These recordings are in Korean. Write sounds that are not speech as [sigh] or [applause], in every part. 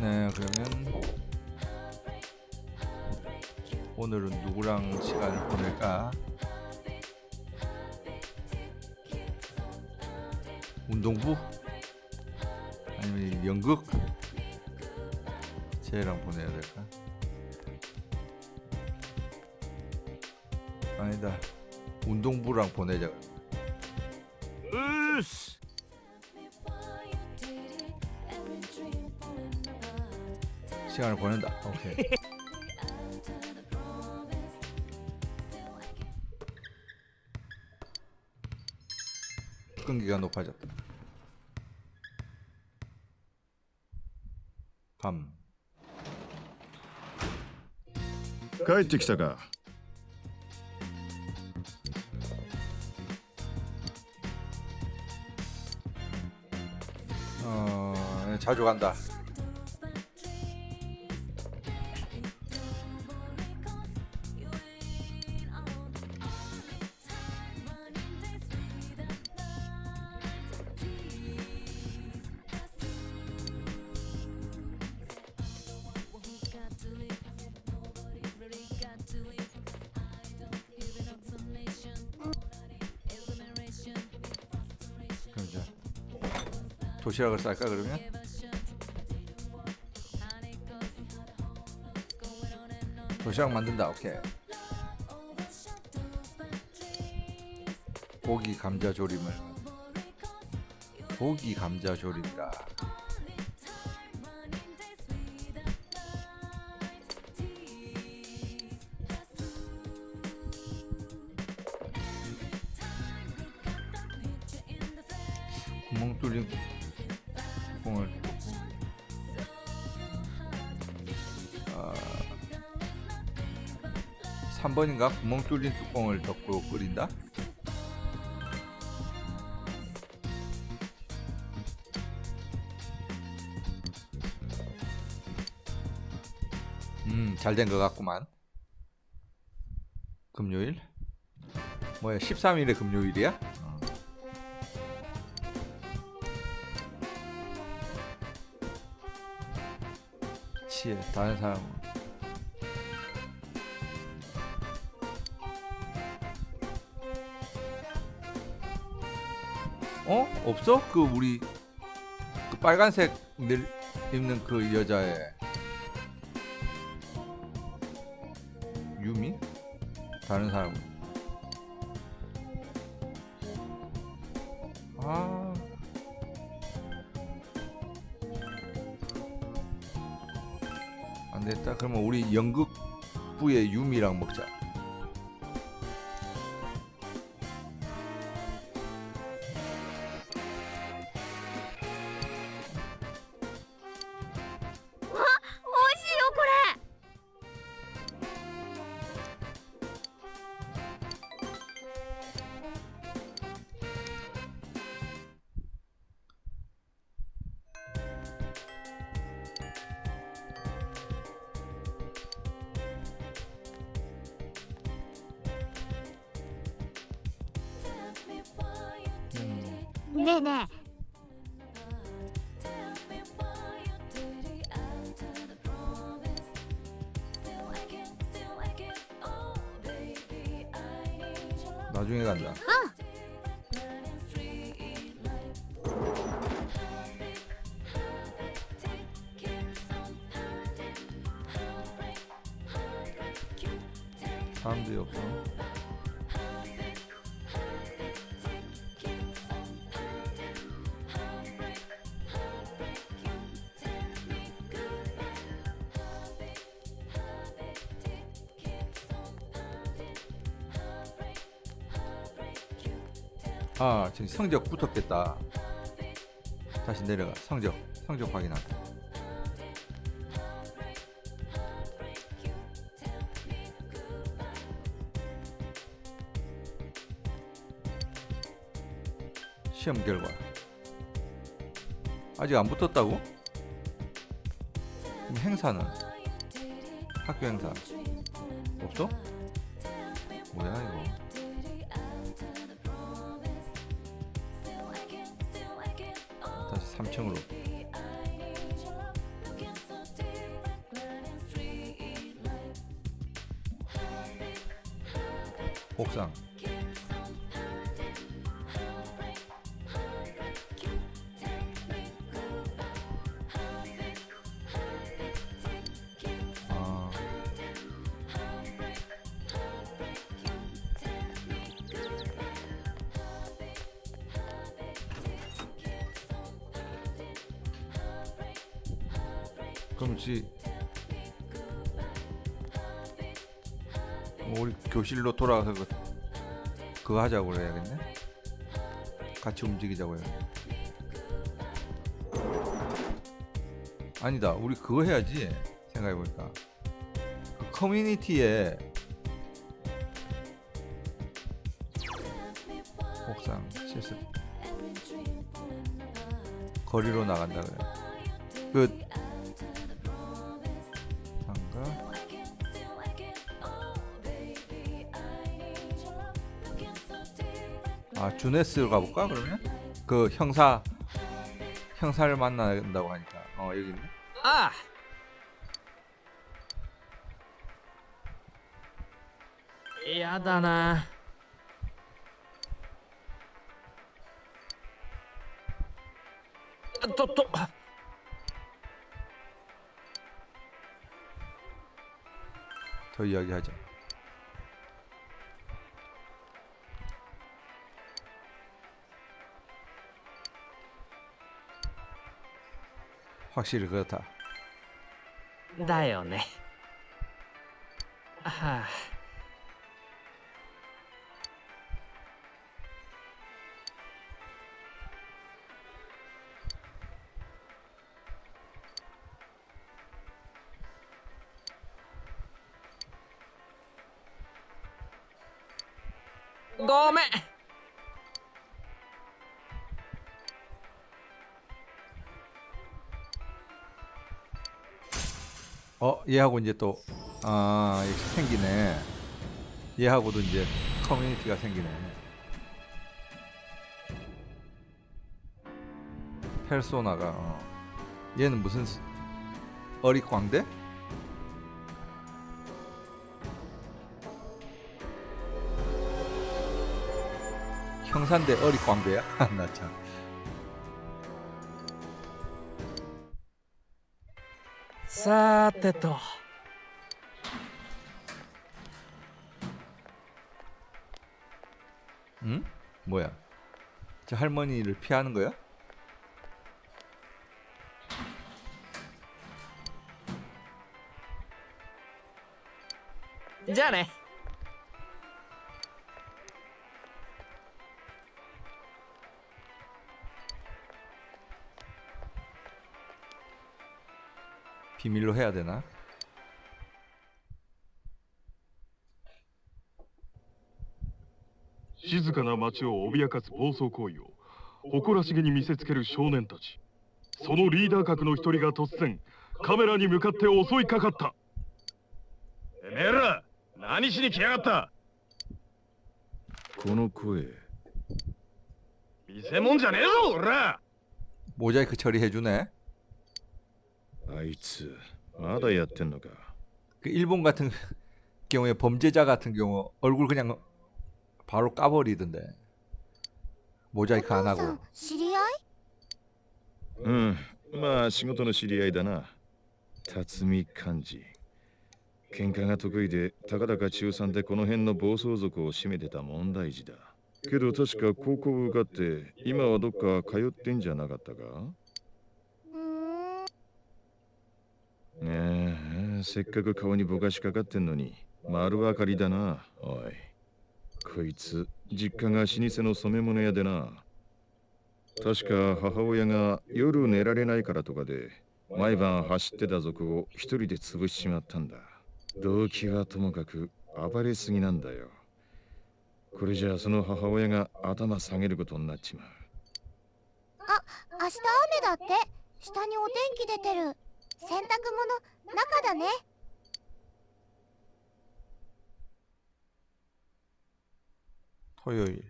네, 그러면 오늘은 누구랑 시간을 보낼까? 운동부? 아니면 연극? 쟤랑 보내야 될까? 아니다. 운동부랑 보내자. 으스! 시간을 보낸다. 오케이. 끈기가 높아졌다. 밤. 帰ってきたか 어, 자주 간다. 도시락을 쌀까 그러면? 도시락 만든다. 오케이. 고기 감자 조림을 고기 감자 조림이라. 구멍 뚫린 3번인가? 구멍 뚫린 뚜껑을 덮고 끓인다? 음, 잘 된 것 같구만. 금요일? 뭐야, 13일에 금요일이야? 어. 치에 다른 사람 어? 없어? 그 우리 그 빨간색 늘 입는 그 여자의 유미? 다른 사람은 아안 됐다. 그러면 우리 연극부의 유미랑 먹자. 네네. 나중에 간다. 사람들이 없어. 아, 지금 성적 붙었겠다. 다시 내려가. 성적, 성적 확인하자. 시험 결과. 아직 안 붙었다고? 행사는? 학교 행사. 없어? 뭐야 이거? 3층으로. 옥상. 그럼 지뭐 우리 교실로 돌아가서 그, 그거 하자고 그래야겠네? 같이 움직이자고 해야 아니다 우리 그거 해야지 생각해보니까. 그 커뮤니티에 옥상 실습. 거리로 나간다 그래 그 아 주네스로 가볼까 그러면? 그 형사 형사를 만나다고 하니까 어 여기 있네. 아! 야다 나. 또 또. 더 이야기하자. 확실히 그렇다. だよねはあ ごめん 어 얘하고 이제 또 아, 이렇게 생기네. 얘하고도 이제 커뮤니티가 생기네. 페르소나가 어. 얘는 무슨 스- 어릿광대? 형산대 어릿광대야? [laughs] 나 참. さーてと 응? 뭐야? 저 할머니를 피하는 거야? じゃあね 비밀로 해야 되나? 静かな街を脅かす暴走行為を誇らしげに見せつける少年たちそのリーダー格の一人が突然カメラに向かって襲いかかったてめえら何しに来やがったこの声見せ物じゃねえぞ俺ら 모자이크 처리해주네. あいつまだやってんのか 그 일본 같은 [laughs] 경우에 범죄자 같은 경우 얼굴 그냥 바로 까버리던데. 모자이크 안 お父さ 하고. ん知り合いうんまあ仕事の知り合いだな辰巳寛治喧嘩が得意でたかだか中3でこの辺の暴走族を占めてた問題児だけど確か高校を受かって今はどっか通ってんじゃなかったか ねえせっかく顔にぼかしかかってんのに丸分かりだな。おいこいつ実家が老舗の染め物屋でな。確か母親が夜寝られないからとかで毎晩走ってた族を一人で潰しちまったんだ。動機はともかく暴れすぎなんだよ。これじゃあその母親が頭下げることになっちまう。あ明日雨だって。下にお天気出てる。洗濯物中だね 토요일.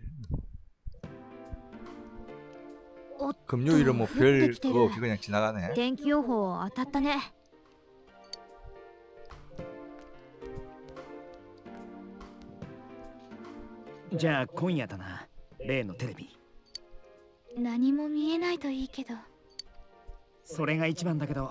おっと 금요일은 뭐 降っ 별 てきてる 그거 없이 그냥 지나가네. 天気予報当たったね じゃあ今夜だな例のテレビ何も見えないといいけどそれが一番だけど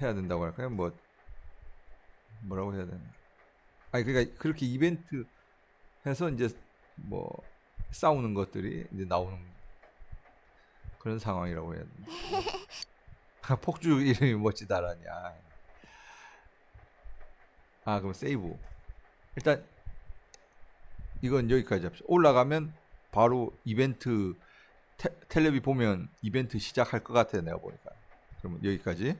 해야 된다고 할까요? 뭐 뭐라고 해야 되나? 아니 그러니까 그렇게 이벤트 해서 이제 뭐 싸우는 것들이 이제 나오는 그런 상황이라고 해야 되나? [laughs] 아, 폭주 이름이 멋지다라냐. 아, 그럼 세이브. 일단 이건 여기까지 합시다. 올라가면 바로 이벤트 테, 텔레비 보면 이벤트 시작할 것 같아 내가 보니까. 그러면 여기까지.